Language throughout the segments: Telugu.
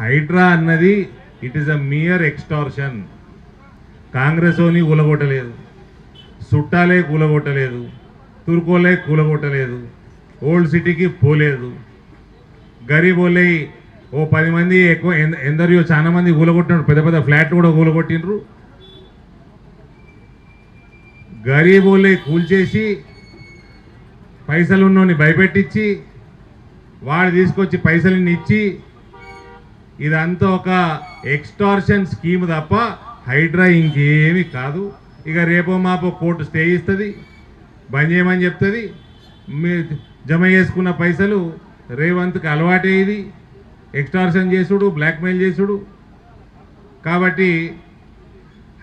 హైడ్రా అన్నది it is a mere extortion Congress ఓని కూలగొట్టలేదు చుట్టాలే కూలగొట్టలేదు. తుర్కోలే కూలగొట్టలేదు. ఓల్డ్ సిటీకి పోలేదు. గరీబోలే ఓ పది మంది ఎక్కువ ఎంద- ఎందరియో చాలా మంది కూలగొట్టినారు పెద్ద పెద్ద ఫ్లాట్లు కూడా కూలగొట్టిండ్రు గరీబోలే కూల్చేసి పైసలు ఉన్నోని భయపెట్టించి వాడు తీసుకొచ్చి పైసలన్నీ ఇచ్చి ఇదంతా ఒక ఎక్స్టార్షన్ స్కీమ్ తప్ప హైడ్రా ఇంకేమి కాదు. ఇక రేపో మాపో కోర్టు స్టే ఇస్తుంది బంద్ చేయమని చెప్తుంది. మీ జమ చేసుకున్న పైసలు రేవంత్కి అలవాటే ఇది. ఎక్స్టార్షన్ చేసుడు బ్లాక్మెయిల్ చేసుడు. కాబట్టి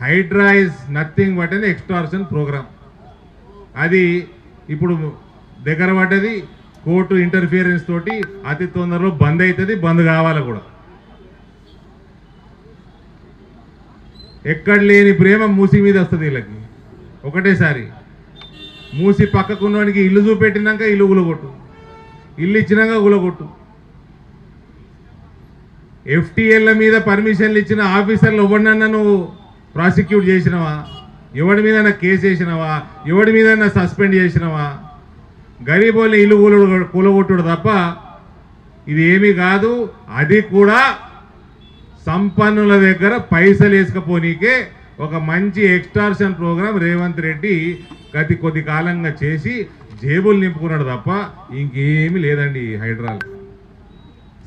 Hydraa is nothing but an extortion program అది ఇప్పుడు దగ్గర పడ్డది కోర్టు ఇంటర్ఫియరెన్స్ తోటి అతి తొందరలో బంద్ అవుతుంది బంద్ కావాలి కూడా. ఎక్కడ లేని ప్రేమ మూసి మీద వస్తుంది వీళ్ళకి. ఒకటేసారి మూసి పక్కకున్నవానికి ఇల్లు చూపెట్టినాక ఇల్లు గులగొట్టు ఇల్లు ఇచ్చినాక గులగొట్టు ఎఫ్టీఎల్ల మీద పర్మిషన్లు ఇచ్చిన ఆఫీసర్లు ఎవరినన్నా నువ్వు ప్రాసిక్యూట్ చేసినవా? ఎవడి మీద కేసు వేసినవా? ఎవడి మీద సస్పెండ్ చేసినవా? గరీబోళ్ళని ఇల్లు కూల కూలగొట్టుడు తప్ప ఇది ఏమీ కాదు అది కూడా సంపన్నుల దగ్గర పైసలు వేసుకపోనీకే ఒక మంచి ఎక్స్టార్షన్ ప్రోగ్రాం రేవంత్ రెడ్డి గతి కొద్ది కాలంగా చేసి జేబులు నింపుకున్నాడు తప్ప ఇంకేమీ లేదండి ఈ హైడ్రాల్.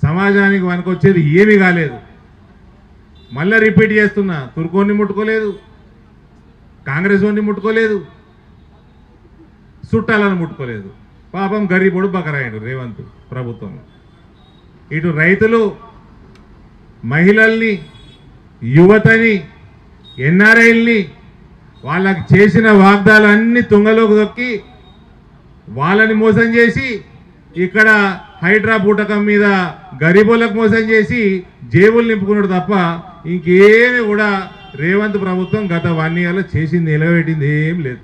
సమాజానికి వనకొచ్చేది ఏమీ కాలేదు. మళ్ళీ రిపీట్ చేస్తున్నా తుర్కోని ముట్టుకోలేదు కాంగ్రెస్ వాడిని ముట్టుకోలేదు చుట్టాలను ముట్టుకోలేదు. పాపం గరీబుడు బకరాయుడు రేవంత్ ప్రభుత్వం ఇటు రైతులు మహిళల్ని యువతని ఎన్ఆర్ఐల్ని వాళ్ళకి చేసిన వాగ్దాలన్నీ తుంగలోకి దొక్కి వాళ్ళని మోసం చేసి ఇక్కడ హైడ్రా బూటకం మీద గరీబులకు మోసం చేసి జేబులు నింపుకున్నాడు తప్ప ఇంకేమి కూడా రేవంత్ ప్రభుత్వం గత వన్ ఇయర్లో చేసింది నిలబెట్టింది ఏం లేదు.